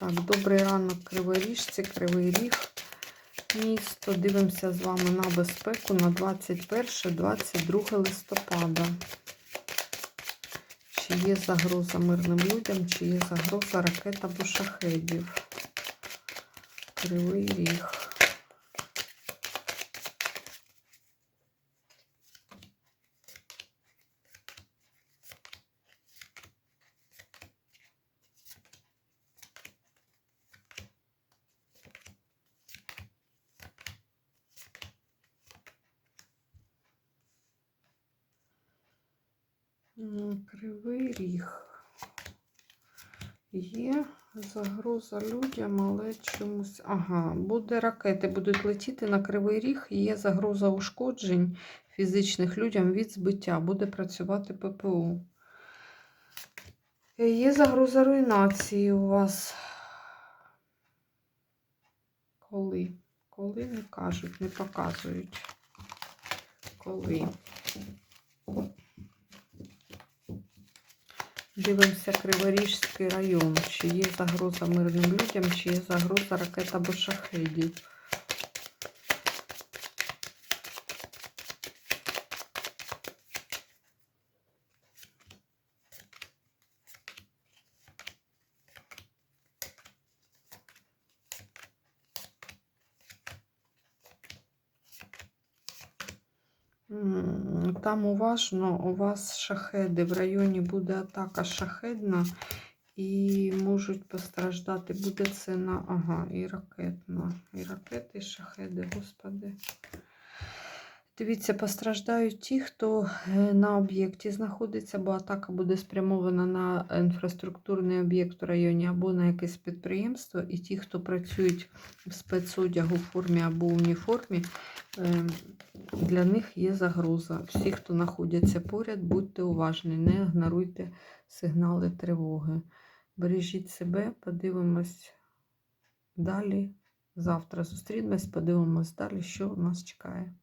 Так, добрий ранок, Криворіжці, Кривий Ріг. Місто. Дивимося з вами на безпеку на 21-22 листопада. Чи є загроза мирним людям, чи є загроза ракет або шахедів? Кривий Ріг. Кривий ріг. Є загроза людям, але чомусь. Ага, буде ракети будуть летіти на кривий ріг. Є загроза ушкоджень фізичних людям від збиття. Буде працювати ППО. Е, Є загроза руйнації у вас. Коли? Коли не кажуть, не показують. Коли? Дивимося Криворіжський район. Чи є загроза мирним людям, чи є загроза ракет або шахедів. М, Там уважно, у вас шахеди. В районі буде атака шахедна і можуть постраждати. Буде це на. Ага, і ракетна. І ракети, і шахеди, господи. Дивіться, постраждають ті, хто е, на об'єкті знаходиться, бо атака буде спрямована на інфраструктурний об'єкт в районі або на якесь підприємство, і ті, хто працюють в спецодягу в формі або уніформі, е, для них є загроза. Всі, хто знаходяться поряд, будьте уважні, не ігноруйте сигнали тривоги. Бережіть себе, подивимось далі. Завтра зустрінемось, подивимось далі, що нас чекає.